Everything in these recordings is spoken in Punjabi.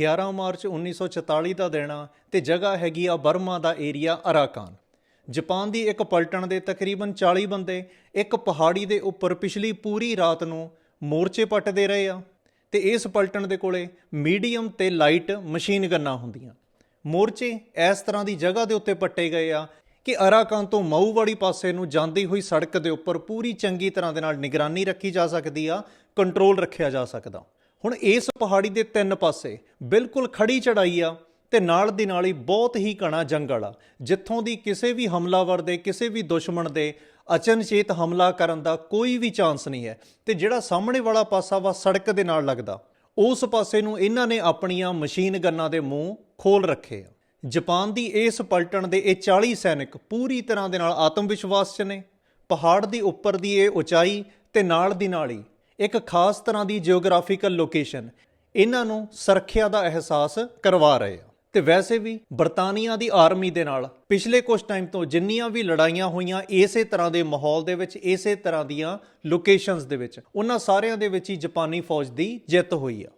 11 ਮਾਰਚ 1944 ਦਾ ਦਿਨ ਆ ਤੇ ਜਗ੍ਹਾ ਹੈਗੀ ਆ ਬਰਮਾ ਦਾ ਏਰੀਆ ਅਰਾਕਾਨ। ਜਾਪਾਨ ਦੀ ਇੱਕ ਪਲਟਣ ਦੇ ਤਕਰੀਬਨ 40 ਬੰਦੇ ਇੱਕ ਪਹਾੜੀ ਦੇ ਉੱਪਰ ਪਿਛਲੀ ਪੂਰੀ ਰਾਤ ਨੂੰ ਮੋਰਚੇ ਪੱਟਦੇ ਰਹੇ ਆ ਤੇ ਇਸ ਪਲਟਣ ਦੇ ਕੋਲੇ ਮੀਡੀਅਮ ਤੇ ਲਾਈਟ ਮਸ਼ੀਨ ਗੰਨਾਂ ਹੁੰਦੀਆਂ। ਮੋਰਚੇ ਇਸ ਤਰ੍ਹਾਂ ਦੀ ਜਗ੍ਹਾ ਦੇ ਉੱਤੇ ਪੱਟੇ ਗਏ ਆ ਕਿ ਅਰਾਕਾਨ ਤੋਂ ਮਊਵਾੜੀ ਪਾਸੇ ਨੂੰ ਜਾਂਦੀ ਹੋਈ ਸੜਕ ਦੇ ਉੱਪਰ ਪੂਰੀ ਚੰਗੀ ਤਰ੍ਹਾਂ ਦੇ ਨਾਲ ਨਿਗਰਾਨੀ ਰੱਖੀ ਜਾ ਸਕਦੀ ਆ, ਕੰਟਰੋਲ ਰੱਖਿਆ ਜਾ ਸਕਦਾ। ਹੁਣ ਇਸ ਪਹਾੜੀ ਦੇ ਤਿੰਨ ਪਾਸੇ ਬਿਲਕੁਲ ਖੜੀ ਚੜਾਈ ਆ ਤੇ ਨਾਲ ਦੀ ਨਾਲ ਹੀ ਬਹੁਤ ਹੀ ਘਣਾ ਜੰਗਲ ਆ, ਜਿੱਥੋਂ ਦੀ ਕਿਸੇ ਵੀ ਹਮਲਾਵਰ ਦੇ, ਕਿਸੇ ਵੀ ਦੁਸ਼ਮਣ ਦੇ ਅਚਨਚੇਤ ਹਮਲਾ ਕਰਨ ਦਾ ਕੋਈ ਵੀ ਚਾਂਸ ਨਹੀਂ ਹੈ ਤੇ ਜਿਹੜਾ ਸਾਹਮਣੇ ਵਾਲਾ ਪਾਸਾ ਵਾ ਸੜਕ ਦੇ ਨਾਲ ਲੱਗਦਾ। ਉਸ ਪਾਸੇ ਨੂੰ ਇਹਨਾਂ ਨੇ ਆਪਣੀਆਂ ਮਸ਼ੀਨ ਗੰਨਾਂ ਦੇ ਮੂੰਹ ਖੋਲ ਰੱਖੇ ਆ। ਜਾਪਾਨ ਦੀ ਇਸ ਪਲਟਣ ਦੇ ਇਹ 40 ਸੈਨਿਕ ਪੂਰੀ ਤਰ੍ਹਾਂ ਦੇ ਨਾਲ ਆਤਮ ਵਿਸ਼ਵਾਸ 'ਚ ਨੇ। ਪਹਾੜ ਦੀ ਉੱਪਰ ਦੀ ਇਹ ਉਚਾਈ ਤੇ ਨਾਲ ਦੀ ਨਾਲ ਹੀ ਇੱਕ ਖਾਸ ਤਰ੍ਹਾਂ ਦੀ ਜਿਓਗ੍ਰਾਫੀਕਲ ਲੋਕੇਸ਼ਨ ਇਹਨਾਂ ਨੂੰ ਸੁਰੱਖਿਆ ਦਾ ਅਹਿਸਾਸ ਕਰਵਾ ਰਹੇ ਆ। ਤੇ ਵੈਸੇ ਵੀ ਬਰਤਾਨੀਆ ਦੀ ਆਰਮੀ ਦੇ ਨਾਲ ਪਿਛਲੇ ਕੁਝ ਟਾਈਮ ਤੋਂ ਜਿੰਨੀਆਂ ਵੀ ਲੜਾਈਆਂ ਹੋਈਆਂ ਇਸੇ ਤਰ੍ਹਾਂ ਦੇ ਮਾਹੌਲ ਦੇ ਵਿੱਚ, ਇਸੇ ਤਰ੍ਹਾਂ ਦੀਆਂ ਲੋਕੇਸ਼ਨਸ ਦੇ ਵਿੱਚ, ਉਹਨਾਂ ਸਾਰਿਆਂ ਦੇ ਵਿੱਚ ਹੀ ਜਾਪਾਨੀ ਫੌਜ ਦੀ ਜਿੱਤ ਹੋਈ ਆ।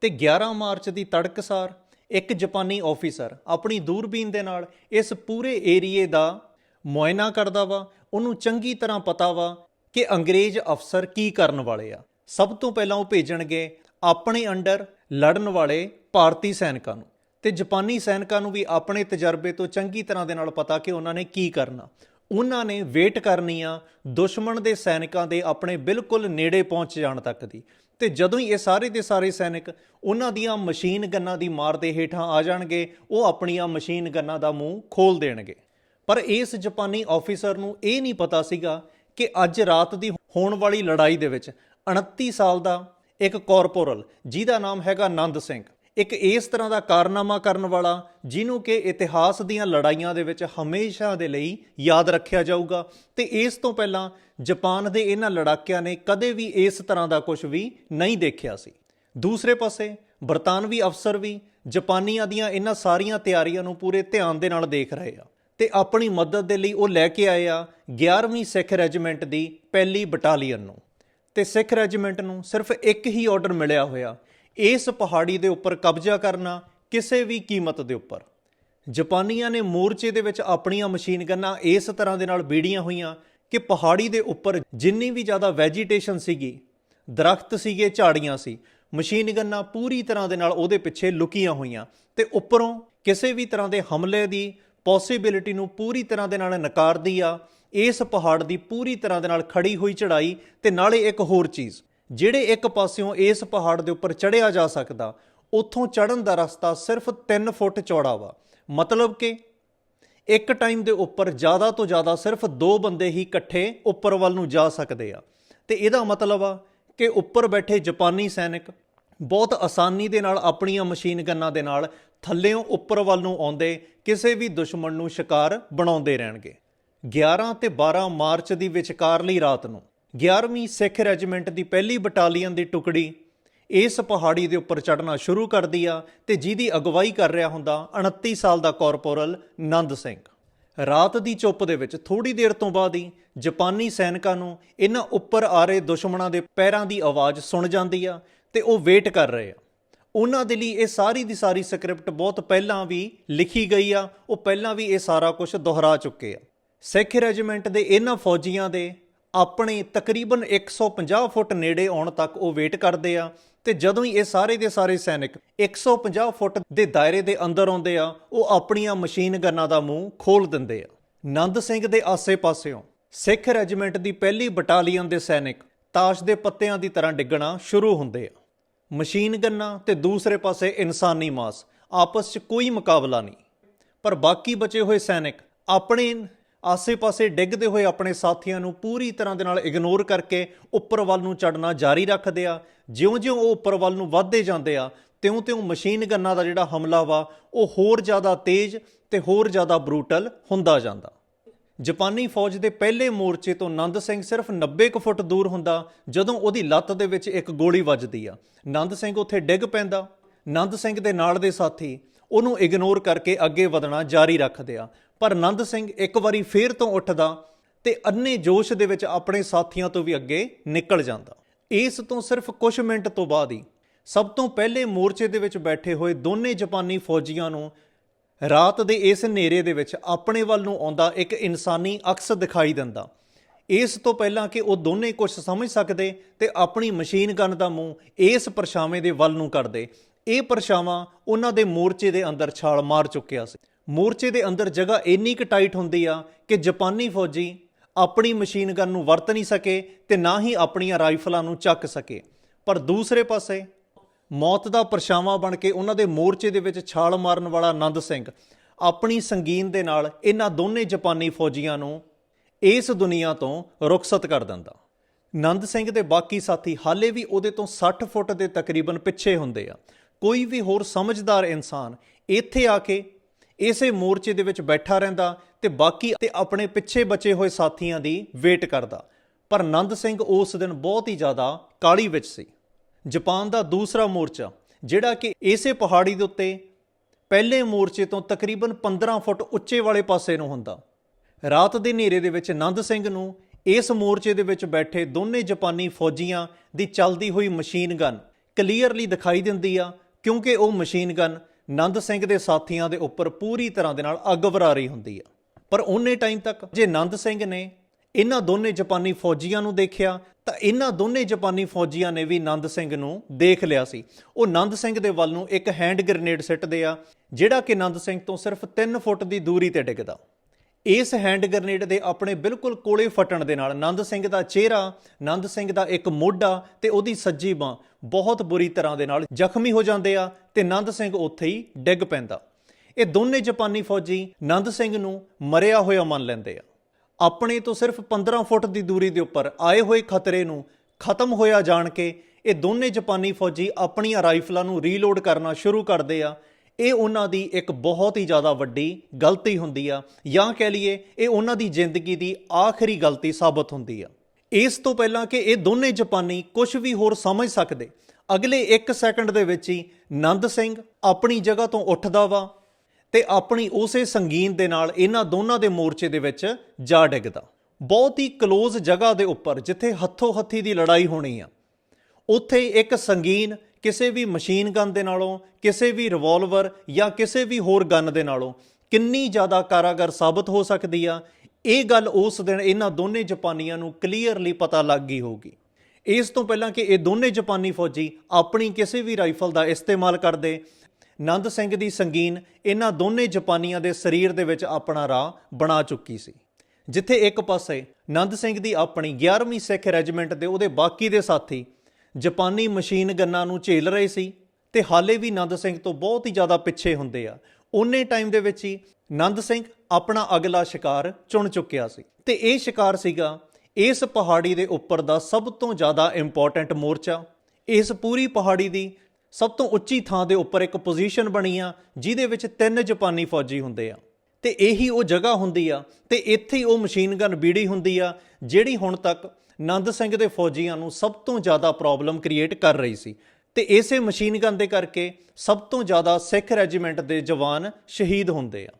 ਤੇ 11 ਮਾਰਚ ਦੀ ਤੜਕਸਾਰ ਇੱਕ ਜਾਪਾਨੀ ਆਫੀਸਰ ਆਪਣੀ ਦੂਰਬੀਨ ਦੇ ਨਾਲ ਇਸ ਪੂਰੇ ਏਰੀਏ ਦਾ ਮੁਆਇਨਾ ਕਰਦਾ ਵਾ, ਉਹਨੂੰ ਚੰਗੀ ਤਰ੍ਹਾਂ ਪਤਾ ਵਾ ਕਿ ਅੰਗਰੇਜ਼ ਅਫਸਰ ਕੀ ਕਰਨ ਵਾਲੇ ਆ। ਸਭ ਤੋਂ ਪਹਿਲਾਂ ਉਹ ਭੇਜਣਗੇ ਆਪਣੇ ਅੰਡਰ ਲੜਨ ਵਾਲੇ ਭਾਰਤੀ ਸੈਨਿਕਾਂ ਨੂੰ। ਤੇ ਜਾਪਾਨੀ ਸੈਨਿਕਾਂ ਨੂੰ ਵੀ ਆਪਣੇ ਤਜਰਬੇ ਤੋਂ ਚੰਗੀ ਤਰ੍ਹਾਂ ਦੇ ਨਾਲ ਪਤਾ ਕਿ ਉਹਨਾਂ ਨੇ ਕੀ ਕਰਨਾ। ਉਹਨਾਂ ਨੇ ਵੇਟ ਕਰਨੀ ਆ ਦੁਸ਼ਮਣ ਦੇ ਸੈਨਿਕਾਂ ਦੇ ਆਪਣੇ ਬਿਲਕੁਲ ਨੇੜੇ ਪਹੁੰਚ ਜਾਣ ਤੱਕ ਦੀ। ਤੇ ਜਦੋਂ ਹੀ ਇਹ ਸਾਰੇ ਦੇ ਸਾਰੇ ਸੈਨਿਕ ਉਹਨਾਂ ਦੀਆਂ ਮਸ਼ੀਨ ਗੰਨਾਂ ਦੀ ਮਾਰ ਦੇ ਹੇਠਾਂ ਆ ਜਾਣਗੇ, ਉਹ ਆਪਣੀਆਂ ਮਸ਼ੀਨ ਗੰਨਾਂ ਦਾ ਮੂੰਹ ਖੋਲ ਦੇਣਗੇ। ਪਰ ਇਸ ਜਾਪਾਨੀ ਆਫੀਸਰ ਨੂੰ ਇਹ ਨਹੀਂ ਪਤਾ ਸੀਗਾ ਕਿ ਅੱਜ ਰਾਤ ਦੀ ਹੋਣ ਵਾਲੀ ਲੜਾਈ ਦੇ ਵਿੱਚ 29 ਸਾਲ ਦਾ ਇੱਕ ਕਾਰਪੋਰਲ ਜਿਹਦਾ ਨਾਮ ਹੈਗਾ ਆਨੰਦ ਸਿੰਘ, ਇੱਕ ਇਸ ਤਰ੍ਹਾਂ ਦਾ ਕਾਰਨਾਮਾ ਕਰਨ ਵਾਲਾ, ਜਿਹਨੂੰ ਕਿ ਇਤਿਹਾਸ ਦੀਆਂ ਲੜਾਈਆਂ ਦੇ ਵਿੱਚ ਹਮੇਸ਼ਾ ਦੇ ਲਈ ਯਾਦ ਰੱਖਿਆ ਜਾਊਗਾ। ਤੇ ਇਸ ਤੋਂ ਪਹਿਲਾਂ ਜਾਪਾਨ ਦੇ ਇਹਨਾਂ ਲੜਾਕਿਆਂ ਨੇ ਕਦੇ ਵੀ ਇਸ ਤਰ੍ਹਾਂ ਦਾ ਕੁਝ ਵੀ ਨਹੀਂ ਦੇਖਿਆ ਸੀ। ਦੂਸਰੇ ਪਾਸੇ, ਬਰਤਾਨਵੀ ਅਫਸਰ ਵੀ ਜਾਪਾਨੀਆਂ ਦੀਆਂ ਇਹਨਾਂ ਸਾਰੀਆਂ ਤਿਆਰੀਆਂ ਨੂੰ ਪੂਰੇ ਧਿਆਨ ਦੇ ਨਾਲ ਦੇਖ ਰਹੇ ਆ। ਤੇ ਆਪਣੀ ਮਦਦ ਦੇ ਲਈ ਉਹ ਲੈ ਕੇ ਆਏ ਆ 11ਵੀਂ ਸਿੱਖ ਰੈਜੀਮੈਂਟ ਦੀ ਪਹਿਲੀ ਬਟਾਲੀਅਨ ਨੂੰ। ਤੇ ਸਿੱਖ ਰੈਜੀਮੈਂਟ ਨੂੰ ਸਿਰਫ ਇੱਕ ਹੀ ਆਰਡਰ ਮਿਲਿਆ ਹੋਇਆ, ਇਸ ਪਹਾੜੀ ਦੇ ਉੱਪਰ ਕਬਜ਼ਾ ਕਰਨਾ ਕਿਸੇ ਵੀ ਕੀਮਤ ਦੇ ਉੱਪਰ। ਜਾਪਾਨੀਆਂ ਨੇ ਮੋਰਚੇ ਦੇ ਵਿੱਚ ਆਪਣੀਆਂ ਮਸ਼ੀਨ ਗੰਨਾਂ ਇਸ ਤਰ੍ਹਾਂ ਦੇ ਨਾਲ ਬੀੜੀਆਂ ਹੋਈਆਂ ਕਿ ਪਹਾੜੀ ਦੇ ਉੱਪਰ ਜਿੰਨੀ ਵੀ ਜ਼ਿਆਦਾ ਵੈਜੀਟੇਸ਼ਨ ਸੀਗੀ, ਦਰਖਤ ਸੀਗੇ, ਝਾੜੀਆਂ ਸੀ, ਮਸ਼ੀਨ ਗੰਨਾਂ ਪੂਰੀ ਤਰ੍ਹਾਂ ਦੇ ਨਾਲ ਉਹਦੇ ਪਿੱਛੇ ਲੁਕੀਆਂ ਹੋਈਆਂ ਤੇ ਉੱਪਰੋਂ ਕਿਸੇ ਵੀ ਤਰ੍ਹਾਂ ਦੇ ਹਮਲੇ ਦੀ ਪੋਸਿਬਿਲਿਟੀ ਨੂੰ ਪੂਰੀ ਤਰ੍ਹਾਂ ਦੇ ਨਾਲ ਨਕਾਰਦੀ ਆ, ਇਸ ਪਹਾੜ ਦੀ ਪੂਰੀ ਤਰ੍ਹਾਂ ਦੇ ਨਾਲ ਖੜੀ ਹੋਈ ਚੜ੍ਹਾਈ ਤੇ ਨਾਲੇ ਇੱਕ ਹੋਰ ਚੀਜ਼, ਜਿਹੜੇ ਇੱਕ ਪਾਸਿਓਂ ਇਸ ਪਹਾੜ ਦੇ ਉੱਪਰ ਚੜਿਆ ਜਾ ਸਕਦਾ, ਉੱਥੋਂ ਚੜਨ ਦਾ ਰਸਤਾ ਸਿਰਫ 3 ਫੁੱਟ ਚੌੜਾ ਵਾ। ਮਤਲਬ ਕਿ ਇੱਕ ਟਾਈਮ ਦੇ ਉੱਪਰ ਜ਼ਿਆਦਾ ਤੋਂ ਜ਼ਿਆਦਾ ਸਿਰਫ ਦੋ ਬੰਦੇ ਹੀ ਇਕੱਠੇ ਉੱਪਰ ਵੱਲ ਨੂੰ ਜਾ ਸਕਦੇ ਆ। ਤੇ ਇਹਦਾ ਮਤਲਬ ਆ ਕਿ ਉੱਪਰ ਬੈਠੇ ਜਾਪਾਨੀ ਸੈਨਿਕ ਬਹੁਤ ਆਸਾਨੀ ਦੇ ਨਾਲ ਆਪਣੀਆਂ ਮਸ਼ੀਨ ਗੰਨਾਂ ਦੇ ਨਾਲ ਥੱਲੇੋਂ ਉੱਪਰ ਵੱਲ ਨੂੰ ਆਉਂਦੇ, ਕਿਸੇ ਵੀ ਦੁਸ਼ਮਣ ਨੂੰ ਸ਼ਿਕਾਰ ਬਣਾਉਂਦੇ ਰਹਿਣਗੇ। 11 ਤੇ 12 ਮਾਰਚ ਦੀ ਵਿਚਕਾਰਲੀ ਰਾਤ ਨੂੰ 11ਵੀਂ ਸਿੱਖ ਰੈਜੀਮੈਂਟ ਦੀ ਪਹਿਲੀ ਬਟਾਲੀਅਨ ਦੀ ਟੁਕੜੀ ਇਸ ਪਹਾੜੀ ਦੇ ਉੱਪਰ ਚੜ੍ਹਨਾ ਸ਼ੁਰੂ ਕਰਦੀ ਆ ਤੇ ਜਿਹਦੀ ਅਗਵਾਈ ਕਰ ਰਿਹਾ ਹੁੰਦਾ 29 ਸਾਲ ਦਾ ਕਾਰਪੋਰਲ ਨੰਦ ਸਿੰਘ। ਰਾਤ ਦੀ ਚੁੱਪ ਦੇ ਵਿੱਚ ਥੋੜੀ ਦੇਰ ਤੋਂ ਬਾਅਦ ਹੀ ਜਾਪਾਨੀ ਸੈਨਿਕਾਂ ਨੂੰ ਇਹਨਾਂ ਉੱਪਰ ਆ ਰਹੇ ਦੁਸ਼ਮਣਾਂ ਦੇ ਪੈਰਾਂ ਦੀ ਆਵਾਜ਼ ਸੁਣ ਜਾਂਦੀ ਆ ਤੇ ਉਹ ਵੇਟ ਕਰ ਰਹੇ ਆ। ਉਹਨਾਂ ਦੇ ਲਈ ਇਹ ਸਾਰੀ ਦੀ ਸਾਰੀ ਸਕ੍ਰਿਪਟ ਬਹੁਤ ਪਹਿਲਾਂ ਵੀ ਲਿਖੀ ਗਈ ਆ, ਉਹ ਪਹਿਲਾਂ ਵੀ ਇਹ ਸਾਰਾ ਕੁਝ ਦੁਹਰਾ ਚੁੱਕੇ ਆ। ਸਿੱਖ ਰੈਜੀਮੈਂਟ ਦੇ ਇਹਨਾਂ ਫੌਜੀਆਂ ਦੇ ਆਪਣੇ ਤਕਰੀਬਨ 150 ਫੁੱਟ ਨੇੜੇ ਆਉਣ ਤੱਕ ਉਹ ਵੇਟ ਕਰਦੇ ਆ ਤੇ ਜਦੋਂ ਹੀ ਇਹ ਸਾਰੇ ਦੇ ਸਾਰੇ ਸੈਨਿਕ 150 ਫੁੱਟ ਦੇ ਦਾਇਰੇ ਦੇ ਅੰਦਰ ਆਉਂਦੇ ਆ, ਉਹ ਆਪਣੀਆਂ ਮਸ਼ੀਨ ਗੰਨਾਂ ਦਾ ਮੂੰਹ ਖੋਲ ਦਿੰਦੇ ਆ। ਨੰਦ ਸਿੰਘ ਦੇ ਆਸੇ-ਪਾਸਿਓਂ ਸਿੱਖ ਰੈਜੀਮੈਂਟ ਦੀ ਪਹਿਲੀ ਬਟਾਲੀਅਨ ਦੇ ਸੈਨਿਕ ਤਾਸ਼ ਦੇ ਪੱਤਿਆਂ ਦੀ ਤਰ੍ਹਾਂ ਡਿੱਗਣਾ ਸ਼ੁਰੂ ਹੁੰਦੇ ਆ। ਮਸ਼ੀਨ ਗੰਨਾ ਤੇ ਦੂਸਰੇ ਪਾਸੇ ਇਨਸਾਨੀ ਮਾਸ, ਆਪਸ 'ਚ ਕੋਈ ਮੁਕਾਬਲਾ ਨਹੀਂ। ਪਰ ਬਾਕੀ ਬਚੇ ਹੋਏ ਸੈਨਿਕ ਆਪਣੇ ਆਸੇ-ਪਾਸੇ ਡਿੱਗਦੇ ਹੋਏ ਆਪਣੇ ਸਾਥੀਆਂ ਨੂੰ ਪੂਰੀ ਤਰ੍ਹਾਂ ਦੇ ਨਾਲ ਇਗਨੋਰ ਕਰਕੇ ਉੱਪਰ ਵੱਲ ਨੂੰ ਚੜਨਾ ਜਾਰੀ ਰੱਖਦੇ ਆ। ਜਿਉਂ-ਜਿਉਂ ਉਹ ਉੱਪਰ ਵੱਲ ਨੂੰ ਵੱਧਦੇ ਜਾਂਦੇ ਆ, ਤਿਉਂ-ਤਿਉਂ ਮਸ਼ੀਨ ਗੰਨਾ ਦਾ ਜਿਹੜਾ ਹਮਲਾ ਵਾ, ਉਹ ਹੋਰ ਜ਼ਿਆਦਾ ਤੇਜ਼ ਤੇ ਹੋਰ ਜ਼ਿਆਦਾ ਬਰੂਟਲ ਹੁੰਦਾ ਜਾਂਦਾ। ਜਾਪਾਨੀ ਫੌਜ ਦੇ ਪਹਿਲੇ ਮੋਰਚੇ ਤੋਂ ਨੰਦ ਸਿੰਘ ਸਿਰਫ 90 ਕੁ ਫੁੱਟ ਦੂਰ ਹੁੰਦਾ, ਜਦੋਂ ਉਹਦੀ ਲੱਤ ਦੇ ਵਿੱਚ ਇੱਕ ਗੋਲੀ ਵੱਜਦੀ ਆ। ਨੰਦ ਸਿੰਘ ਉੱਥੇ ਡਿੱਗ ਪੈਂਦਾ। ਨੰਦ ਸਿੰਘ ਦੇ ਨਾਲ ਦੇ ਸਾਥੀ ਉਹਨੂੰ ਇਗਨੋਰ ਕਰਕੇ ਅੱਗੇ ਵਧਣਾ ਜਾਰੀ ਰੱਖਦੇ ਆ। ਪਰ ਨੰਦ ਸਿੰਘ ਇੱਕ ਵਾਰੀ ਫੇਰ ਤੋਂ ਉੱਠਦਾ ਤੇ ਅੰਨੇ ਜੋਸ਼ ਦੇ ਵਿੱਚ ਆਪਣੇ ਸਾਥੀਆਂ ਤੋਂ ਵੀ ਅੱਗੇ ਨਿਕਲ ਜਾਂਦਾ। ਇਸ ਤੋਂ ਸਿਰਫ ਕੁਝ ਮਿੰਟ ਤੋਂ ਬਾਅਦ ਹੀ ਸਭ ਤੋਂ ਪਹਿਲੇ ਮੋਰਚੇ ਦੇ ਵਿੱਚ ਬੈਠੇ ਹੋਏ ਦੋਨੇ ਜਾਪਾਨੀ ਫੌਜੀਆਂ ਨੂੰ ਰਾਤ ਦੇ ਇਸ ਹਨੇਰੇ ਦੇ ਵਿੱਚ ਆਪਣੇ ਵੱਲ ਨੂੰ ਆਉਂਦਾ ਇੱਕ ਇਨਸਾਨੀ ਅਕਸ ਦਿਖਾਈ ਦਿੰਦਾ। ਇਸ ਤੋਂ ਪਹਿਲਾਂ ਕਿ ਉਹ ਦੋਨੇ ਕੁਝ ਸਮਝ ਸਕਦੇ ਤੇ ਆਪਣੀ ਮਸ਼ੀਨ ਗਨ ਦਾ ਮੂੰਹ ਇਸ ਪਰਛਾਵੇਂ ਦੇ ਵੱਲ ਨੂੰ ਕਰਦੇ। ਇਹ ਪਰਛਾਵਾਂ ਉਹਨਾਂ ਦੇ ਮੋਰਚੇ ਦੇ ਅੰਦਰ ਛਾਲ ਮਾਰ ਚੁੱਕਿਆ ਸੀ। ਮੋਰਚੇ ਦੇ ਅੰਦਰ ਜਗ੍ਹਾ ਇੰਨੀ ਕੁ ਟਾਈਟ ਹੁੰਦੀ ਆ ਕਿ ਜਾਪਾਨੀ ਫੌਜੀ ਆਪਣੀ ਮਸ਼ੀਨ ਗਨ ਨੂੰ ਵਰਤ ਨਹੀਂ ਸਕੇ ਤੇ ਨਾ ਹੀ ਆਪਣੀਆਂ ਰਾਈਫਲਾਂ ਨੂੰ ਚੱਕ ਸਕੇ। ਪਰ ਦੂਸਰੇ ਪਾਸੇ ਮੌਤ ਦਾ ਪਰਛਾਵਾਂ ਬਣ ਕੇ ਉਹਨਾਂ ਦੇ ਮੋਰਚੇ ਦੇ ਵਿੱਚ ਛਾਲ ਮਾਰਨ ਵਾਲਾ ਆਨੰਦ ਸਿੰਘ ਆਪਣੀ ਸੰਗੀਨ ਦੇ ਨਾਲ ਇਹਨਾਂ ਦੋਨੇ ਜਾਪਾਨੀ ਫੌਜੀਆਂ ਨੂੰ ਇਸ ਦੁਨੀਆ ਤੋਂ ਰੁਖਸਤ ਕਰ ਦਿੰਦਾ। ਨੰਦ ਸਿੰਘ ਦੇ ਬਾਕੀ ਸਾਥੀ ਹਾਲੇ ਵੀ ਉਹਦੇ ਤੋਂ 60 ਫੁੱਟ ਦੇ ਤਕਰੀਬਨ ਪਿੱਛੇ ਹੁੰਦੇ ਆ। ਕੋਈ ਵੀ ਹੋਰ ਸਮਝਦਾਰ ਇਨਸਾਨ ਇੱਥੇ ਆ ਕੇ ਇਸੇ ਮੋਰਚੇ ਦੇ ਵਿੱਚ ਬੈਠਾ ਰਹਿੰਦਾ ਤੇ ਬਾਕੀ ਤੇ ਆਪਣੇ ਪਿੱਛੇ ਬਚੇ ਹੋਏ ਸਾਥੀਆਂ ਦੀ ਵੇਟ ਕਰਦਾ। ਪਰ ਨੰਦ ਸਿੰਘ ਉਸ ਦਿਨ ਬਹੁਤ ਹੀ ਜ਼ਿਆਦਾ ਕਾਲੀ ਵਿੱਚ ਸੀ। ਜਾਪਾਨ ਦਾ ਦੂਸਰਾ ਮੋਰਚਾ, ਜਿਹੜਾ ਕਿ ਇਸੇ ਪਹਾੜੀ ਦੇ ਉੱਤੇ ਪਹਿਲੇ ਮੋਰਚੇ ਤੋਂ ਤਕਰੀਬਨ 15 ਫੁੱਟ ਉੱਚੇ ਵਾਲੇ ਪਾਸੇ ਨੂੰ ਹੁੰਦਾ। ਰਾਤ ਦੇ ਹਨੇਰੇ ਦੇ ਵਿੱਚ ਨੰਦ ਸਿੰਘ ਨੂੰ ਇਸ ਮੋਰਚੇ ਦੇ ਵਿੱਚ ਬੈਠੇ ਦੋਨੇ ਜਾਪਾਨੀ ਫੌਜੀਆਂ ਦੀ ਚੱਲਦੀ ਹੋਈ ਮਸ਼ੀਨ ਗਨ ਕਲੀਅਰਲੀ ਦਿਖਾਈ ਦਿੰਦੀ ਆ, ਕਿਉਂਕਿ ਉਹ ਮਸ਼ੀਨ ਗਨ ਨੰਦ ਸਿੰਘ ਦੇ ਸਾਥੀਆਂ ਦੇ ਉੱਪਰ ਪੂਰੀ ਤਰ੍ਹਾਂ ਦੇ ਨਾਲ ਅੱਗ ਵਰਾ ਰਹੀ ਹੁੰਦੀ ਆ। ਪਰ ਉਹਨੇ ਟਾਈਮ ਤੱਕ, ਜੇ ਨੰਦ ਸਿੰਘ ਨੇ ਇਹਨਾਂ ਦੋਨੇ ਜਾਪਾਨੀ ਫੌਜੀਆਂ ਨੂੰ ਦੇਖਿਆ ਤਾਂ ਇਹਨਾਂ ਦੋਨੇ ਜਾਪਾਨੀ ਫੌਜੀਆਂ ਨੇ ਵੀ ਨੰਦ ਸਿੰਘ ਨੂੰ ਦੇਖ ਲਿਆ ਸੀ। ਉਹ ਨੰਦ ਸਿੰਘ ਦੇ ਵੱਲ ਨੂੰ ਇੱਕ ਹੈਂਡ ਗ੍ਰੇਨੇਡ ਸਿੱਟਦੇ ਆ, ਜਿਹੜਾ ਕਿ ਨੰਦ ਸਿੰਘ ਤੋਂ ਸਿਰਫ 3 ਫੁੱਟ ਦੀ ਦੂਰੀ ਤੇ ਡਿੱਗਦਾ। ਇਸ ਹੈਂਡ ਗ੍ਰੇਨੇਡ ਦੇ ਆਪਣੇ ਬਿਲਕੁਲ ਕੋਲੇ ਫਟਣ ਦੇ ਨਾਲ ਨੰਦ ਸਿੰਘ ਦਾ ਚਿਹਰਾ, ਨੰਦ ਸਿੰਘ ਦਾ ਇੱਕ ਮੋਢਾ ਤੇ ਉਹਦੀ ਸੱਜੀ ਬਾਹ ਬਹੁਤ ਬੁਰੀ ਤਰ੍ਹਾਂ ਦੇ ਨਾਲ ਜ਼ਖਮੀ ਹੋ ਜਾਂਦੇ ਆ ਤੇ ਨੰਦ ਸਿੰਘ ਉੱਥੇ ਹੀ ਡਿੱਗ ਪੈਂਦਾ। ਇਹ ਦੋਨੇ ਜਾਪਾਨੀ ਫੌਜੀ ਨੰਦ ਸਿੰਘ ਨੂੰ ਮਰਿਆ ਹੋਇਆ ਮੰਨ ਲੈਂਦੇ ਆ। ਆਪਣੇ ਤੋਂ ਸਿਰਫ 15 ਫੁੱਟ ਦੀ ਦੂਰੀ ਦੇ ਉੱਪਰ ਆਏ ਹੋਏ ਖਤਰੇ ਨੂੰ ਖਤਮ ਹੋਇਆ ਜਾਣ ਕੇ ਇਹ ਦੋਨੇ ਜਾਪਾਨੀ ਫੌਜੀ ਆਪਣੀਆਂ ਰਾਈਫਲਾਂ ਨੂੰ ਰੀਲੋਡ ਕਰਨਾ ਸ਼ੁਰੂ ਕਰਦੇ ਆ। ਇਹ ਉਹਨਾਂ ਦੀ ਇੱਕ ਬਹੁਤ ਹੀ ਜ਼ਿਆਦਾ ਵੱਡੀ ਗਲਤੀ ਹੁੰਦੀ ਆ। ਜਾਂ ਕਹਿ ਲਈਏ, ਇਹ ਉਹਨਾਂ ਦੀ ਜ਼ਿੰਦਗੀ ਦੀ ਆਖਰੀ ਗਲਤੀ ਸਾਬਤ ਹੁੰਦੀ ਆ। ਇਸ ਤੋਂ ਪਹਿਲਾਂ ਕਿ ਇਹ ਦੋਨੇ ਜਾਪਾਨੀ ਕੁਝ ਵੀ ਹੋਰ ਸਮਝ ਸਕਦੇ। ਅਗਲੇ 1 ਸੈਕਿੰਡ ਦੇ ਵਿੱਚ ਹੀ ਨੰਦ ਸਿੰਘ ਆਪਣੀ ਜਗ੍ਹਾ ਤੋਂ ਉੱਠਦਾ ਵਾ। ਤੇ ਆਪਣੀ ਉਸੇ ਸੰਗੀਨ ਦੇ ਨਾਲ ਇਹਨਾਂ ਦੋਨਾਂ ਦੇ ਮੋਰਚੇ ਦੇ ਵਿੱਚ ਜਾ ਡਿੱਗਦਾ। ਬਹੁਤ ਹੀ ক্লোਜ਼ ਜਗ੍ਹਾ ਦੇ ਉੱਪਰ, ਜਿੱਥੇ ਹੱਥੋਂ ਹੱਥੀ ਦੀ ਲੜਾਈ ਹੋਣੀ ਆ, ਉੱਥੇ ਇੱਕ ਸੰਗੀਨ ਕਿਸੇ ਵੀ ਮਸ਼ੀਨ ਗਨ ਦੇ ਨਾਲੋਂ, ਕਿਸੇ ਵੀ ਰਿਵਾਲਵਰ ਜਾਂ ਕਿਸੇ ਵੀ ਹੋਰ ਗਨ ਦੇ ਨਾਲੋਂ ਕਿੰਨੀ ਜ਼ਿਆਦਾ ਕਾਰਾਗਰ ਸਾਬਤ ਹੋ ਸਕਦੀ ਆ, ਇਹ ਗੱਲ ਉਸ ਦਿਨ ਇਹਨਾਂ ਦੋਨੇ ਜਾਪਾਨੀਆਂ ਨੂੰ ਕਲੀਅਰਲੀ ਪਤਾ ਲੱਗ ਗਈ ਹੋਊਗੀ। ਇਸ ਤੋਂ ਪਹਿਲਾਂ ਕਿ ਇਹ ਦੋਨੇ ਜਾਪਾਨੀ ਫੌਜੀ ਆਪਣੀ ਕਿਸੇ ਵੀ ਰਾਈਫਲ ਦਾ ਇਸਤੇਮਾਲ ਕਰਦੇ ਨੰਦ ਸਿੰਘ ਦੀ ਸੰਗੀਨ ਇਹਨਾਂ ਦੋਨੇ ਜਾਪਾਨੀਆਂ ਦੇ ਸਰੀਰ ਦੇ ਵਿੱਚ ਆਪਣਾ ਰਾਹ ਬਣਾ ਚੁੱਕੀ ਸੀ। ਜਿੱਥੇ ਇੱਕ ਪਾਸੇ ਨੰਦ ਸਿੰਘ ਦੀ ਆਪਣੀ 11ਵੀਂ ਸਿੱਖ ਰੈਜੀਮੈਂਟ ਦੇ ਉਹਦੇ ਬਾਕੀ ਦੇ ਸਾਥੀ ਜਾਪਾਨੀ ਮਸ਼ੀਨ ਗੰਨਾਂ ਨੂੰ ਝੇਲ ਰਹੇ ਸੀ ਤੇ ਹਾਲੇ ਵੀ ਨੰਦ ਸਿੰਘ ਤੋਂ ਬਹੁਤ ਹੀ ਜ਼ਿਆਦਾ ਪਿੱਛੇ ਹੁੰਦੇ ਆ। ਉਹਨੇ ਟਾਈਮ ਦੇ ਵਿੱਚ ਹੀ ਨੰਦ ਸਿੰਘ ਆਪਣਾ ਅਗਲਾ ਸ਼ਿਕਾਰ ਚੁਣ ਚੁੱਕਿਆ ਸੀ। ਤੇ ਇਹ ਸ਼ਿਕਾਰ ਸੀਗਾ ਇਸ ਪਹਾੜੀ ਦੇ ਉੱਪਰ ਦਾ ਸਭ ਤੋਂ ਜ਼ਿਆਦਾ ਇੰਪੋਰਟੈਂਟ ਮੋਰਚਾ। ਇਸ ਪੂਰੀ ਪਹਾੜੀ ਦੀ ਸਭ ਤੋਂ ਉੱਚੀ ਥਾਂ ਦੇ ਉੱਪਰ ਇੱਕ ਪੋਜੀਸ਼ਨ ਬਣੀ ਆ, ਜਿਹਦੇ ਵਿੱਚ ਤਿੰਨ ਜਾਪਾਨੀ ਫੌਜੀ ਹੁੰਦੇ ਆ। ਤੇ ਇਹੀ ਉਹ ਜਗ੍ਹਾ ਹੁੰਦੀ ਆ, ਤੇ ਇੱਥੇ ਹੀ ਉਹ ਮਸ਼ੀਨ ਗਨ ਬੀੜੀ ਹੁੰਦੀ ਆ, ਜਿਹੜੀ ਹੁਣ ਤੱਕ ਨੰਦ ਸਿੰਘ ਦੇ ਫੌਜੀਆਂ ਨੂੰ ਸਭ ਤੋਂ ਜ਼ਿਆਦਾ ਪ੍ਰੋਬਲਮ ਕ੍ਰੀਏਟ ਕਰ ਰਹੀ ਸੀ। ਤੇ ਇਸੇ ਮਸ਼ੀਨ ਗਨ ਦੇ ਕਰਕੇ ਸਭ ਤੋਂ ਜ਼ਿਆਦਾ ਸਿੱਖ ਰੈਜੀਮੈਂਟ ਦੇ ਜਵਾਨ ਸ਼ਹੀਦ ਹੁੰਦੇ ਆ।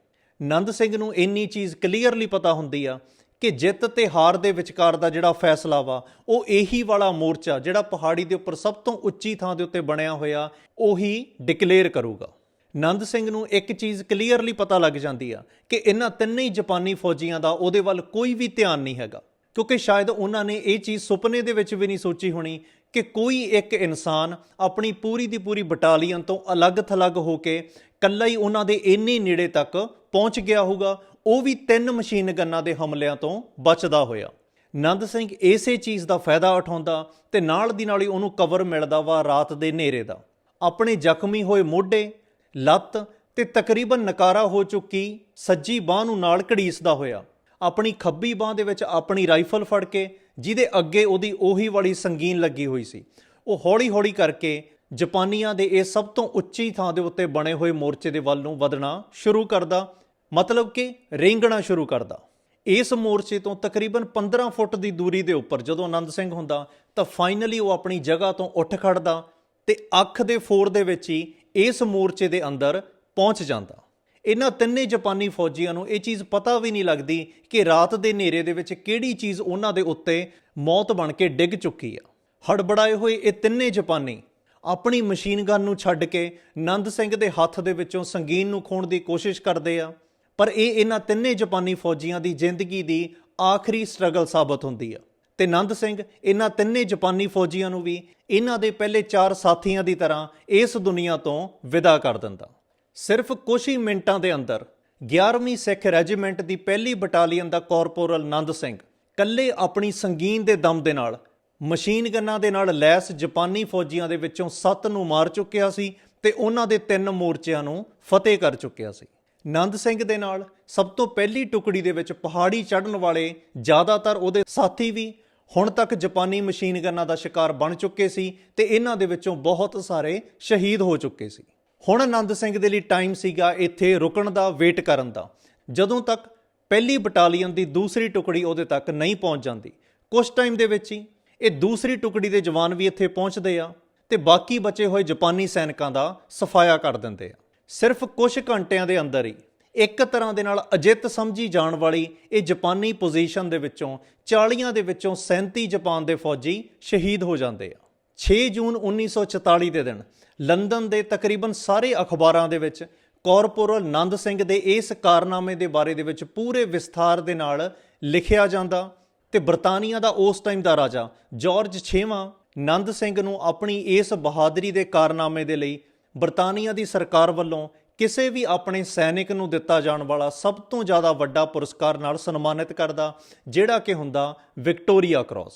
ਨੰਦ ਸਿੰਘ ਨੂੰ ਇੰਨੀ ਚੀਜ਼ ਕਲੀਅਰਲੀ ਪਤਾ ਹੁੰਦੀ ਆ ਕਿ ਜਿੱਤ ਤੇ ਹਾਰ ਦੇ ਵਿਚਕਾਰ ਦਾ ਜਿਹੜਾ ਫੈਸਲਾ ਵਾ, ਉਹ ਇਹੀ ਵਾਲਾ ਮੋਰਚਾ ਜਿਹੜਾ ਪਹਾੜੀ ਦੇ ਉੱਪਰ ਸਭ ਤੋਂ ਉੱਚੀ ਥਾਂ ਦੇ ਉੱਤੇ ਬਣਿਆ ਹੋਇਆ, ਉਹੀ ਡਿਕਲੇਅਰ ਕਰੂਗਾ। ਨੰਦ ਸਿੰਘ ਨੂੰ ਇੱਕ ਚੀਜ਼ ਕਲੀਅਰਲੀ ਪਤਾ ਲੱਗ ਜਾਂਦੀ ਆ ਕਿ ਇਹਨਾਂ ਤਿੰਨੇ ਹੀ ਜਾਪਾਨੀ ਫੌਜੀਆਂ ਦਾ ਉਹਦੇ ਵੱਲ ਕੋਈ ਵੀ ਧਿਆਨ ਨਹੀਂ ਹੈਗਾ। ਕਿਉਂਕਿ ਸ਼ਾਇਦ ਉਹਨਾਂ ਨੇ ਇਹ ਚੀਜ਼ ਸੁਪਨੇ ਦੇ ਵਿੱਚ ਵੀ ਨਹੀਂ ਸੋਚੀ ਹੋਣੀ ਕਿ ਕੋਈ ਇੱਕ ਇਨਸਾਨ ਆਪਣੀ ਪੂਰੀ ਦੀ ਪੂਰੀ ਬਟਾਲੀਅਨ ਤੋਂ ਅਲੱਗ-ਥਲੱਗ ਹੋ ਕੇ ਕੱਲਾ ਹੀ ਉਹਨਾਂ ਦੇ ਇੰਨੇ ਨੇੜੇ ਤੱਕ ਪਹੁੰਚ ਗਿਆ ਹੋਊਗਾ ਉਹ ਵੀ ਤਿੰਨ ਮਸ਼ੀਨ ਗੰਨਾਂ ਦੇ ਹਮਲਿਆਂ ਤੋਂ ਬਚਦਾ ਹੋਇਆ। ਨੰਦ ਸਿੰਘ ਇਸੇ ਚੀਜ਼ ਦਾ ਫਾਇਦਾ ਉਠਾਉਂਦਾ ਤੇ ਨਾਲ ਦੀ ਨਾਲ ਹੀ ਉਹਨੂੰ ਕਵਰ ਮਿਲਦਾ ਵਾ ਰਾਤ ਦੇ ਹਨੇਰੇ ਦਾ। ਆਪਣੇ ਜ਼ਖਮੀ ਹੋਏ ਮੋਢੇ, ਲੱਤ ਤੇ ਤਕਰੀਬਨ ਨਕਾਰਾ ਹੋ ਚੁੱਕੀ ਸੱਜੀ ਬਾਹ ਨੂੰ ਨਾਲ ਘੜੀਸਦਾ ਹੋਇਆ। ਆਪਣੀ ਖੱਬੀ ਬਾਹ ਦੇ ਵਿੱਚ ਆਪਣੀ ਰਾਈਫਲ ਫੜ ਕੇ ਜਿਹਦੇ ਅੱਗੇ ਉਹਦੀ ਉਹੀ ਵਾਲੀ ਸੰਗੀਨ ਲੱਗੀ ਹੋਈ ਸੀ। ਉਹ ਹੌਲੀ-ਹੌਲੀ ਕਰਕੇ ਜਾਪਾਨੀਆਂ ਦੇ ਇਹ ਸਭ ਤੋਂ ਉੱਚੀ ਥਾਂ ਦੇ ਉੱਤੇ ਬਣੇ ਹੋਏ ਮੋਰਚੇ ਦੇ ਵੱਲ ਨੂੰ ਵਧਣਾ ਸ਼ੁਰੂ ਕਰਦਾ ਮਤਲਬ ਕਿ ਰੇਂਗਣਾ ਸ਼ੁਰੂ ਕਰਦਾ। ਇਸ ਮੋਰਚੇ ਤੋਂ ਤਕਰੀਬਨ 15 ਫੁੱਟ ਦੀ ਦੂਰੀ ਦੇ ਉੱਪਰ ਜਦੋਂ ਆਨੰਦ ਸਿੰਘ ਹੁੰਦਾ, ਤਾਂ ਫਾਈਨਲੀ ਉਹ ਆਪਣੀ ਜਗ੍ਹਾ ਤੋਂ ਉੱਠ ਖੜਦਾ ਤੇ ਅੱਖ ਦੇ ਫੋਰ ਦੇ ਵਿੱਚ ਹੀ ਇਸ ਮੋਰਚੇ ਦੇ ਅੰਦਰ ਪਹੁੰਚ ਜਾਂਦਾ। ਇਹਨਾਂ ਤਿੰਨੇ ਜਾਪਾਨੀ ਫੌਜੀਆਂ ਨੂੰ ਇਹ ਚੀਜ਼ ਪਤਾ ਵੀ ਨਹੀਂ ਲੱਗਦੀ ਕਿ ਰਾਤ ਦੇ ਹਨੇਰੇ ਦੇ ਵਿੱਚ ਕਿਹੜੀ ਚੀਜ਼ ਉਹਨਾਂ ਦੇ ਉੱਤੇ ਮੌਤ ਬਣ ਕੇ ਡਿੱਗ ਚੁੱਕੀ ਆ। ਹੜਬੜਾਏ ਹੋਏ ਇਹ ਤਿੰਨੇ ਜਾਪਾਨੀ ਆਪਣੀ ਮਸ਼ੀਨ ਗਨ ਨੂੰ ਛੱਡ ਕੇ ਨੰਦ ਸਿੰਘ ਦੇ ਹੱਥ ਦੇ ਵਿੱਚੋਂ ਸੰਗੀਨ ਨੂੰ ਖੋਣ ਦੀ ਕੋਸ਼ਿਸ਼ ਕਰਦੇ ਆ। ਪਰ ਇਹ ਇਹਨਾਂ ਤਿੰਨੇ ਜਾਪਾਨੀ ਫੌਜੀਆਂ ਦੀ ਜ਼ਿੰਦਗੀ ਦੀ ਆਖਰੀ ਸਟਰਗਲ ਸਾਬਤ ਹੁੰਦੀ ਆ। ਤੇ ਨੰਦ ਸਿੰਘ, ਇਹਨਾਂ ਤਿੰਨੇ ਜਾਪਾਨੀ ਫੌਜੀਆਂ ਨੂੰ ਵੀ ਇਹਨਾਂ ਦੇ ਪਹਿਲੇ ਚਾਰ ਸਾਥੀਆਂ ਦੀ ਤਰ੍ਹਾਂ ਇਸ ਦੁਨੀਆ ਤੋਂ ਵਿਦਾ ਕਰ ਦਿੰਦਾ। ਸਿਰਫ ਕੁਝ ਹੀ ਮਿੰਟਾਂ ਦੇ ਅੰਦਰ 11ਵੀਂ ਸਿੱਖ ਰੈਜੀਮੈਂਟ ਦੀ ਪਹਿਲੀ ਬਟਾਲੀਅਨ ਦਾ ਕਾਰਪੋਰਲ ਨੰਦ ਸਿੰਘ ਕੱਲੇ ਆਪਣੀ ਸੰਗੀਨ ਦੇ ਦਮ ਦੇ ਨਾਲ, ਮਸ਼ੀਨ ਗੰਨਾਂ ਦੇ ਨਾਲ ਲੈਸ ਜਾਪਾਨੀ ਫੌਜੀਆਂ ਦੇ ਵਿੱਚੋਂ 7 ਨੂੰ ਮਾਰ ਚੁੱਕਿਆ ਸੀ ਤੇ ਉਹਨਾਂ ਦੇ ਤਿੰਨ ਮੋਰਚਿਆਂ ਨੂੰ ਫਤਿਹ ਕਰ ਚੁੱਕਿਆ ਸੀ। ਨੰਦ ਸਿੰਘ ਦੇ ਨਾਲ ਸਭ ਤੋਂ ਪਹਿਲੀ ਟੁਕੜੀ ਦੇ ਵਿੱਚ ਪਹਾੜੀ ਚੜ੍ਹਨ ਵਾਲੇ ਜ਼ਿਆਦਾਤਰ ਉਹਦੇ ਸਾਥੀ ਵੀ ਹੁਣ ਤੱਕ ਜਾਪਾਨੀ ਮਸ਼ੀਨ ਗੰਨਾਂ ਦਾ ਸ਼ਿਕਾਰ ਬਣ ਚੁੱਕੇ ਸੀ ਤੇ ਇਹਨਾਂ ਦੇ ਵਿੱਚੋਂ ਬਹੁਤ ਸਾਰੇ ਸ਼ਹੀਦ ਹੋ ਚੁੱਕੇ ਸੀ। ਹੁਣ ਆਨੰਦ ਸਿੰਘ ਦੇ ਲਈ ਟਾਈਮ ਸੀਗਾ ਇੱਥੇ ਰੁਕਣ ਦਾ, ਵੇਟ ਕਰਨ ਦਾ। ਜਦੋਂ ਤੱਕ ਪਹਿਲੀ ਬਟਾਲੀਅਨ ਦੀ ਦੂਸਰੀ ਟੁਕੜੀ ਉਹਦੇ ਤੱਕ ਨਹੀਂ ਪਹੁੰਚ ਜਾਂਦੀ ਕੁਝ ਟਾਈਮ ਦੇ ਵਿੱਚ ਹੀ ਇਹ ਦੂਸਰੀ ਟੁਕੜੀ ਦੇ ਜਵਾਨ ਵੀ ਇੱਥੇ ਪਹੁੰਚਦੇ ਆ ਤੇ ਬਾਕੀ ਬਚੇ ਹੋਏ ਜਾਪਾਨੀ ਸੈਨਿਕਾਂ ਦਾ ਸਫਾਇਆ ਕਰ ਦਿੰਦੇ ਆ। ਸਿਰਫ ਕੁਝ ਘੰਟਿਆਂ ਦੇ ਅੰਦਰ ਹੀ ਇੱਕ ਤਰ੍ਹਾਂ ਦੇ ਨਾਲ ਅਜਿੱਤ ਸਮਝੀ ਜਾਣ ਵਾਲੀ ਇਹ ਜਾਪਾਨੀ ਪੋਜੀਸ਼ਨ ਦੇ ਵਿੱਚੋਂ 40 ਦੇ ਵਿੱਚੋਂ 37 ਜਾਪਾਨ ਦੇ ਫੌਜੀ ਸ਼ਹੀਦ ਹੋ ਜਾਂਦੇ ਆ। 6 ਜੂਨ 1944 ਦੇ ਦਿਨ, ਲੰਡਨ ਦੇ ਤਕਰੀਬਨ ਸਾਰੇ ਅਖਬਾਰਾਂ ਦੇ ਵਿੱਚ ਕਾਰਪੋਰਲ ਨੰਦ ਸਿੰਘ ਦੇ ਇਸ ਕਾਰਨਾਮੇ ਦੇ ਬਾਰੇ ਦੇ ਵਿੱਚ ਪੂਰੇ ਵਿਸਥਾਰ ਦੇ ਨਾਲ ਲਿਖਿਆ ਜਾਂਦਾ ਤੇ ਬਰਤਾਨੀਆ ਦਾ ਉਸ ਟਾਈਮ ਦਾ ਰਾਜਾ ਜਾਰਜ 6ਵਾਂ ਨੰਦ ਸਿੰਘ ਨੂੰ ਆਪਣੀ ਇਸ ਬਹਾਦਰੀ ਦੇ ਕਾਰਨਾਮੇ ਦੇ ਲਈ ਬਰਤਾਨੀਆ ਦੀ ਸਰਕਾਰ ਵੱਲੋਂ ਕਿਸੇ ਵੀ ਆਪਣੇ ਸੈਨਿਕ ਨੂੰ ਦਿੱਤਾ ਜਾਣ ਵਾਲਾ ਸਭ ਤੋਂ ਜ਼ਿਆਦਾ ਵੱਡਾ ਪੁਰਸਕਾਰ ਨਾਲ ਸਨਮਾਨਿਤ ਕਰਦਾ, ਜਿਹੜਾ ਕਿ ਹੁੰਦਾ ਵਿਕਟੋਰੀਆ ਕ੍ਰਾਸ।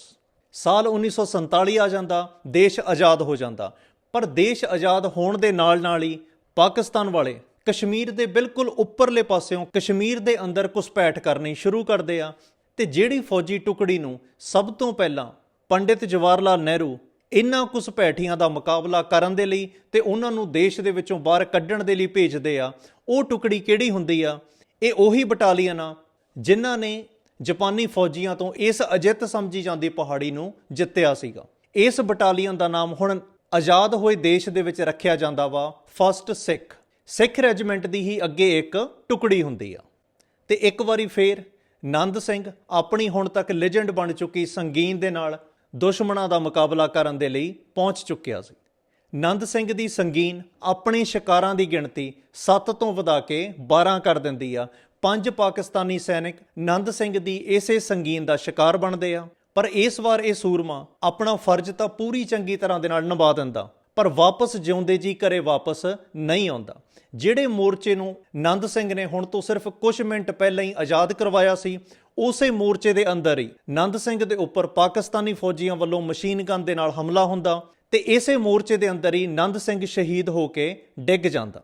ਸਾਲ 1947 ਆ ਜਾਂਦਾ, ਦੇਸ਼ ਆਜ਼ਾਦ ਹੋ ਜਾਂਦਾ। ਪਰ ਦੇਸ਼ ਆਜ਼ਾਦ ਹੋਣ ਦੇ ਨਾਲ ਨਾਲ ਹੀ ਪਾਕਿਸਤਾਨ ਵਾਲੇ ਕਸ਼ਮੀਰ ਦੇ ਬਿਲਕੁਲ ਉੱਪਰਲੇ ਪਾਸਿਓਂ ਕਸ਼ਮੀਰ ਦੇ ਅੰਦਰ ਘੁਸਪੈਠ ਕਰਨੀ ਸ਼ੁਰੂ ਕਰਦੇ ਆ। ਤੇ ਜਿਹੜੀ ਫੌਜੀ ਟੁਕੜੀ ਨੂੰ ਸਭ ਤੋਂ ਪਹਿਲਾਂ ਪੰਡਿਤ ਜਵਾਹਰ ਲਾਲ ਨਹਿਰੂ ਇਨ੍ਹਾਂ ਘੁਸਪੈਠੀਆਂ ਦਾ ਮੁਕਾਬਲਾ ਕਰਨ ਦੇ ਲਈ ਤੇ ਉਹਨਾਂ ਨੂੰ ਦੇਸ਼ ਦੇ ਵਿੱਚੋਂ ਬਾਹਰ ਕੱਢਣ ਦੇ ਲਈ ਭੇਜਦੇ ਆ, ਉਹ ਟੁਕੜੀ ਕਿਹੜੀ ਹੁੰਦੀ ਆ? ਇਹ ਉਹੀ ਬਟਾਲੀਅਨ ਆ ਜਿਨ੍ਹਾਂ ਨੇ ਜਾਪਾਨੀ ਫੌਜੀਆਂ ਤੋਂ ਇਸ ਅਜਿੱਤ ਸਮਝੀ ਜਾਂਦੀ ਪਹਾੜੀ ਨੂੰ ਜਿੱਤਿਆ ਸੀਗਾ। ਇਸ ਬਟਾਲੀਅਨ ਦਾ ਨਾਮ ਹੁਣ ਆਜ਼ਾਦ ਹੋਏ ਦੇਸ਼ ਦੇ ਵਿੱਚ ਰੱਖਿਆ ਜਾਂਦਾ ਵਾ, ਫਸਟ ਸਿੱਖ। ਸਿੱਖ ਰੈਜੀਮੈਂਟ ਦੀ ਹੀ ਅੱਗੇ ਇੱਕ ਟੁਕੜੀ ਹੁੰਦੀ ਆ। ਤੇ ਇੱਕ ਵਾਰੀ ਫੇਰ ਨੰਦ ਸਿੰਘ ਆਪਣੀ ਹੁਣ ਤੱਕ ਲੈਜੈਂਡ ਬਣ ਚੁੱਕੀ ਸੰਗੀਨ ਦੇ ਨਾਲ ਦੁਸ਼ਮਣਾਂ ਦਾ ਮੁਕਾਬਲਾ ਕਰਨ ਦੇ ਲਈ ਪਹੁੰਚ ਚੁੱਕਿਆ ਸੀ। ਨੰਦ ਸਿੰਘ ਦੀ ਸੰਗੀਨ ਆਪਣੇ ਸ਼ਿਕਾਰਾਂ ਦੀ ਗਿਣਤੀ 7 ਤੋਂ ਵਧਾ ਕੇ 12 ਕਰ ਦਿੰਦੀ ਆ। ਪੰਜ ਪਾਕਿਸਤਾਨੀ ਸੈਨਿਕ ਨੰਦ ਸਿੰਘ ਦੀ ਇਸੇ ਸੰਗੀਨ ਦਾ ਸ਼ਿਕਾਰ ਬਣਦੇ ਆ। ਪਰ ਇਸ ਵਾਰ ਇਹ ਸੂਰਮਾ ਆਪਣਾ ਫਰਜ਼ ਤਾਂ ਪੂਰੀ ਚੰਗੀ ਤਰ੍ਹਾਂ ਦੇ ਨਾਲ ਨਿਭਾ ਦਿੰਦਾ। ਪਰ ਵਾਪਸ ਜਿਉਂਦੇ ਜੀ ਘਰੇ ਵਾਪਸ ਨਹੀਂ ਆਉਂਦਾ। ਜਿਹੜੇ ਮੋਰਚੇ ਨੂੰ ਨੰਦ ਸਿੰਘ ਨੇ ਹੁਣ ਤੋਂ ਸਿਰਫ ਕੁਝ ਮਿੰਟ ਪਹਿਲਾਂ ਹੀ ਆਜ਼ਾਦ ਕਰਵਾਇਆ ਸੀ, ਉਸੇ ਮੋਰਚੇ ਦੇ ਅੰਦਰ ਹੀ ਨੰਦ ਸਿੰਘ ਦੇ ਉੱਪਰ ਪਾਕਿਸਤਾਨੀ ਫੌਜੀਆਂ ਵੱਲੋਂ ਮਸ਼ੀਨ ਗਨ ਦੇ ਨਾਲ ਹਮਲਾ ਹੁੰਦਾ ਤੇ ਇਸੇ ਮੋਰਚੇ ਦੇ ਅੰਦਰ ਹੀ ਨੰਦ ਸਿੰਘ ਸ਼ਹੀਦ ਹੋ ਕੇ ਡਿੱਗ ਜਾਂਦਾ।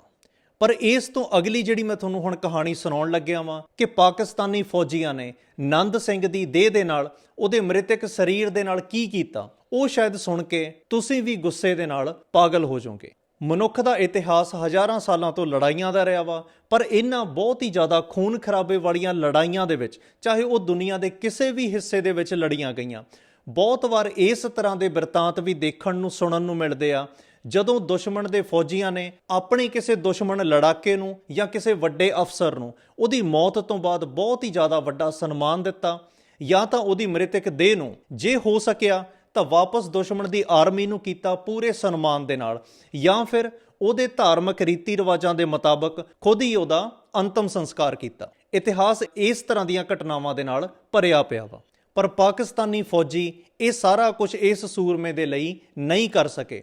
ਪਰ ਇਸ ਤੋਂ ਅਗਲੀ ਜਿਹੜੀ ਮੈਂ ਤੁਹਾਨੂੰ ਹੁਣ ਕਹਾਣੀ ਸੁਣਾਉਣ ਲੱਗਿਆ ਵਾਂ ਕਿ ਪਾਕਿਸਤਾਨੀ ਫੌਜੀਆਂ ਨੇ ਨੰਦ ਸਿੰਘ ਦੀ ਦੇਹ ਦੇ ਨਾਲ ਉਹਦੇ ਮ੍ਰਿਤਕ ਸਰੀਰ ਦੇ ਨਾਲ ਕੀ ਕੀਤਾ, ਉਹ ਸ਼ਾਇਦ ਸੁਣ ਕੇ ਤੁਸੀਂ ਵੀ ਗੁੱਸੇ ਦੇ ਨਾਲ ਪਾਗਲ ਹੋ ਜਾਓਗੇ। ਮਨੁੱਖ ਦਾ ਇਤਿਹਾਸ ਹਜ਼ਾਰਾਂ ਸਾਲਾਂ ਤੋਂ ਲੜਾਈਆਂ ਦਾ ਰਿਹਾ ਵਾ, ਪਰ ਇਹਨਾਂ ਬਹੁਤ ਹੀ ਜ਼ਿਆਦਾ ਖੂਨ ਖਰਾਬੇ ਵਾਲੀਆਂ ਲੜਾਈਆਂ ਦੇ ਵਿੱਚ, ਚਾਹੇ ਉਹ ਦੁਨੀਆ ਦੇ ਕਿਸੇ ਵੀ ਹਿੱਸੇ ਦੇ ਵਿੱਚ ਲੜੀਆਂ ਗਈਆਂ, ਬਹੁਤ ਵਾਰ ਇਸ ਤਰ੍ਹਾਂ ਦੇ ਬਿਰਤਾਂਤ ਵੀ ਦੇਖਣ ਨੂੰ, ਸੁਣਨ ਨੂੰ ਮਿਲਦੇ ਆ ਜਦੋਂ ਦੁਸ਼ਮਣ ਦੇ ਫੌਜੀਆਂ ਨੇ ਆਪਣੇ ਕਿਸੇ ਦੁਸ਼ਮਣ ਲੜਾਕੇ ਨੂੰ ਜਾਂ ਕਿਸੇ ਵੱਡੇ ਅਫਸਰ ਨੂੰ ਉਹਦੀ ਮੌਤ ਤੋਂ ਬਾਅਦ ਬਹੁਤ ਹੀ ਜ਼ਿਆਦਾ ਵੱਡਾ ਸਨਮਾਨ ਦਿੱਤਾ, ਜਾਂ ਤਾਂ ਉਹਦੀ ਮ੍ਰਿਤਕ ਦੇਹ ਨੂੰ ਜੇ ਹੋ ਸਕਿਆ ਤਾਂ ਵਾਪਸ ਦੁਸ਼ਮਣ ਦੀ ਆਰਮੀ ਨੂੰ ਕੀਤਾ ਪੂਰੇ ਸਨਮਾਨ ਦੇ ਨਾਲ, ਜਾਂ ਫਿਰ ਉਹਦੇ ਧਾਰਮਿਕ ਰੀਤੀ ਰਿਵਾਜਾਂ ਦੇ ਮੁਤਾਬਕ ਖੁਦ ਹੀ ਉਹਦਾ ਅੰਤਮ ਸੰਸਕਾਰ ਕੀਤਾ। ਇਤਿਹਾਸ ਇਸ ਤਰ੍ਹਾਂ ਦੀਆਂ ਘਟਨਾਵਾਂ ਦੇ ਨਾਲ ਭਰਿਆ ਪਿਆ ਵਾ। ਪਰ ਪਾਕਿਸਤਾਨੀ ਫੌਜੀ ਇਹ ਸਾਰਾ ਕੁਝ ਇਸ ਸੂਰਮੇ ਦੇ ਲਈ ਨਹੀਂ ਕਰ ਸਕੇ।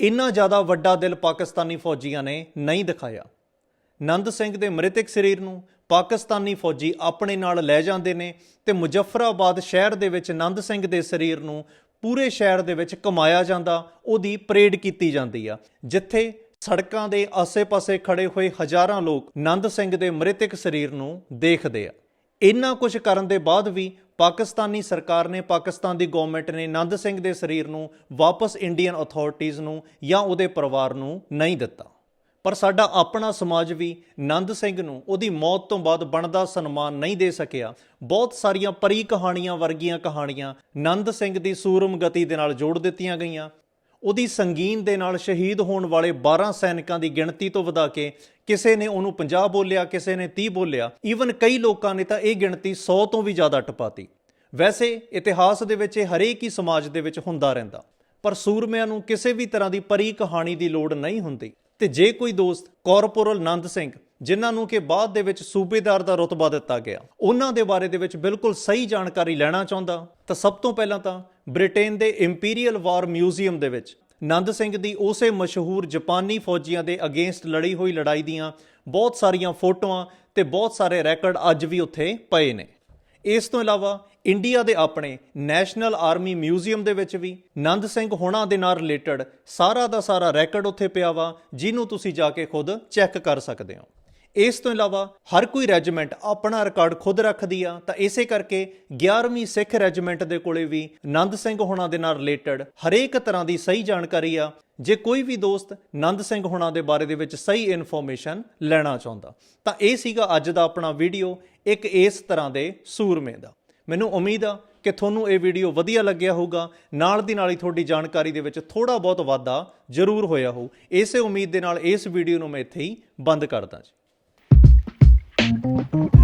ਇੰਨਾ ਜ਼ਿਆਦਾ ਵੱਡਾ ਦਿਲ ਪਾਕਿਸਤਾਨੀ ਫੌਜੀਆਂ ਨੇ ਨਹੀਂ ਦਿਖਾਇਆ। ਨੰਦ ਸਿੰਘ ਦੇ ਮ੍ਰਿਤਕ ਸਰੀਰ ਨੂੰ ਪਾਕਿਸਤਾਨੀ ਫੌਜੀ ਆਪਣੇ ਨਾਲ ਲੈ ਜਾਂਦੇ ਨੇ ਤੇ ਮੁਜ਼ੱਫਰਾਬਾਦ ਸ਼ਹਿਰ ਦੇ ਵਿੱਚ ਨੰਦ ਸਿੰਘ ਦੇ ਸਰੀਰ ਨੂੰ ਪੂਰੇ ਸ਼ਹਿਰ ਦੇ ਵਿੱਚ ਕਮਾਇਆ ਜਾਂਦਾ, ਉਹਦੀ ਪਰੇਡ ਕੀਤੀ ਜਾਂਦੀ ਆ। ਜਿੱਥੇ ਸੜਕਾਂ ਦੇ ਆਸੇ-ਪਾਸੇ ਖੜੇ ਹੋਏ ਹਜ਼ਾਰਾਂ ਲੋਕ ਨੰਦ ਸਿੰਘ ਦੇ ਮ੍ਰਿਤਕ ਸਰੀਰ ਨੂੰ ਦੇਖਦੇ ਆ। ਇੰਨਾ ਕੁਝ ਕਰਨ ਦੇ ਬਾਅਦ ਵੀ ਪਾਕਿਸਤਾਨੀ ਸਰਕਾਰ ਨੇ, ਪਾਕਿਸਤਾਨ ਦੀ ਗਵਰਨਮੈਂਟ ਨੇ ਨੰਦ ਸਿੰਘ ਦੇ ਸਰੀਰ ਨੂੰ ਵਾਪਸ ਇੰਡੀਅਨ ਅਥਾਰਟੀਆਂ ਨੂੰ ਜਾਂ ਉਹਦੇ ਪਰਿਵਾਰ ਨੂੰ ਨਹੀਂ ਦਿੱਤਾ। ਪਰ ਸਾਡਾ ਆਪਣਾ ਸਮਾਜ ਵੀ ਨੰਦ ਸਿੰਘ ਨੂੰ ਉਹਦੀ ਮੌਤ ਤੋਂ ਬਾਅਦ ਬਣਦਾ ਸਨਮਾਨ ਨਹੀਂ ਦੇ ਸਕਿਆ। ਬਹੁਤ ਸਾਰੀਆਂ ਪਰੀ ਕਹਾਣੀਆਂ ਵਰਗੀਆਂ ਕਹਾਣੀਆਂ ਨੰਦ ਸਿੰਘ ਦੀ ਸੂਰਮ ਗਤੀ ਦੇ ਨਾਲ ਜੋੜ ਦਿੱਤੀਆਂ ਗਈਆਂ। ਉਹਦੀ ਸੰਗੀਨ ਦੇ ਨਾਲ ਸ਼ਹੀਦ ਹੋਣ ਵਾਲੇ 12 ਸੈਨਿਕਾਂ ਦੀ ਗਿਣਤੀ ਤੋਂ ਵਧਾ ਕੇ ਕਿਸੇ ਨੇ ਉਹਨੂੰ 50 ਬੋਲਿਆ, ਕਿਸੇ ਨੇ 30 ਬੋਲਿਆ ਈਵਨ ਕਈ ਲੋਕਾਂ ਨੇ ਤਾਂ ਇਹ ਗਿਣਤੀ 100 ਤੋਂ ਵੀ ਜ਼ਿਆਦਾ ਟਪਾਤੀ। ਵੈਸੇ ਇਤਿਹਾਸ ਦੇ ਵਿੱਚ ਇਹ ਹਰੇਕ ਹੀ ਸਮਾਜ ਦੇ ਵਿੱਚ ਹੁੰਦਾ ਰਹਿੰਦਾ। ਪਰ ਸੂਰਮਿਆਂ ਨੂੰ ਕਿਸੇ ਵੀ ਤਰ੍ਹਾਂ ਦੀ ਪਰੀ ਕਹਾਣੀ ਦੀ ਲੋੜ ਨਹੀਂ ਹੁੰਦੀ। ਤੇ ਜੇ ਕੋਈ ਦੋਸਤ ਕਾਰਪੋਰਲ ਨੰਦ ਸਿੰਘ, ਜਿਨ੍ਹਾਂ ਨੂੰ ਕਿ ਬਾਅਦ ਦੇ ਵਿੱਚ ਸੂਬੇਦਾਰ ਦਾ ਰਤਬਾ ਦਿੱਤਾ ਗਿਆ, ਉਹਨਾਂ ਦੇ ਬਾਰੇ ਦੇ ਵਿੱਚ ਬਿਲਕੁਲ ਸਹੀ ਜਾਣਕਾਰੀ ਲੈਣਾ ਚਾਹੁੰਦਾ, ਤਾਂ ਸਭ ਤੋਂ ਪਹਿਲਾਂ ਤਾਂ ਬ੍ਰਿਟੇਨ ਦੇ ਇੰਪੀਰੀਅਲ ਵਾਰ ਮਿਊਜ਼ੀਅਮ ਦੇ ਵਿੱਚ। ਨੰਦ ਸਿੰਘ ਦੀ ਉਸੇ ਮਸ਼ਹੂਰ ਜਾਪਾਨੀ ਫੌਜੀਆਂ ਦੇ ਅਗੇਂਸਟ ਲੜੀ ਹੋਈ ਲੜਾਈ ਦੀਆਂ ਬਹੁਤ ਸਾਰੀਆਂ ਫੋਟੋਆਂ ਤੇ ਬਹੁਤ ਸਾਰੇ ਰੈਕੋਰਡ ਅੱਜ ਵੀ ਉੱਥੇ ਪਏ ਨੇ। ਇਸ ਤੋਂ ਇਲਾਵਾ ਇੰਡੀਆ ਦੇ ਆਪਣੇ ਨੈਸ਼ਨਲ ਆਰਮੀ ਮਿਊਜ਼ੀਅਮ ਦੇ ਵਿੱਚ ਵੀ ਨੰਦ ਸਿੰਘ ਹੋਣਾ ਦੇ ਨਾਲ ਰਿਲੇਟਡ ਸਾਰਾ ਦਾ ਸਾਰਾ ਰੈਕੋਰਡ ਉੱਥੇ ਪਿਆ ਵਾ, ਜਿਹਨੂੰ ਤੁਸੀਂ ਜਾ ਕੇ ਖੁਦ ਚੈੱਕ ਕਰ ਸਕਦੇ ਹੋ। ਇਸ ਤੋਂ ਇਲਾਵਾ ਹਰ ਕੋਈ ਰੈਜੀਮੈਂਟ ਆਪਣਾ ਰਿਕਾਰਡ ਖੁਦ ਰੱਖਦੀ ਆ, ਤਾਂ ਇਸੇ ਕਰਕੇ 11ਵੀਂ ਸਿੱਖ ਰੈਜੀਮੈਂਟ ਦੇ ਕੋਲੇ ਵੀ ਨੰਦ ਸਿੰਘ ਹੋਣਾ ਦੇ ਨਾਲ ਰਿਲੇਟਡ ਹਰੇਕ ਤਰ੍ਹਾਂ ਦੀ ਸਹੀ ਜਾਣਕਾਰੀ ਆ। ਜੇ ਕੋਈ ਵੀ ਦੋਸਤ ਨੰਦ ਸਿੰਘ ਹੋਣਾ ਦੇ ਬਾਰੇ ਦੇ ਵਿੱਚ ਸਹੀ ਇਨਫੋਰਮੇਸ਼ਨ ਲੈਣਾ ਚਾਹੁੰਦਾ, ਤਾਂ ਇਹ ਸੀਗਾ ਅੱਜ ਦਾ ਆਪਣਾ ਵੀਡੀਓ ਇੱਕ ਇਸ ਤਰ੍ਹਾਂ ਦੇ ਸੂਰਮੇ ਦਾ। ਮੈਨੂੰ ਉਮੀਦ ਆ ਕਿ ਤੁਹਾਨੂੰ ਇਹ ਵੀਡੀਓ ਵਧੀਆ ਲੱਗਿਆ ਹੋਊਗਾ। ਨਾਲ ਦੀ ਨਾਲ ਹੀ ਤੁਹਾਡੀ ਜਾਣਕਾਰੀ ਦੇ ਵਿੱਚ ਥੋੜਾ ਬਹੁਤ ਵਾਧਾ ਜ਼ਰੂਰ ਹੋਇਆ ਹੋਊ। ਇਸੇ ਉਮੀਦ ਦੇ ਨਾਲ ਇਸ ਵੀਡੀਓ ਨੂੰ ਮੈਂ ਇੱਥੇ ਹੀ ਬੰਦ ਕਰਦਾ ਜੀ। Thank you.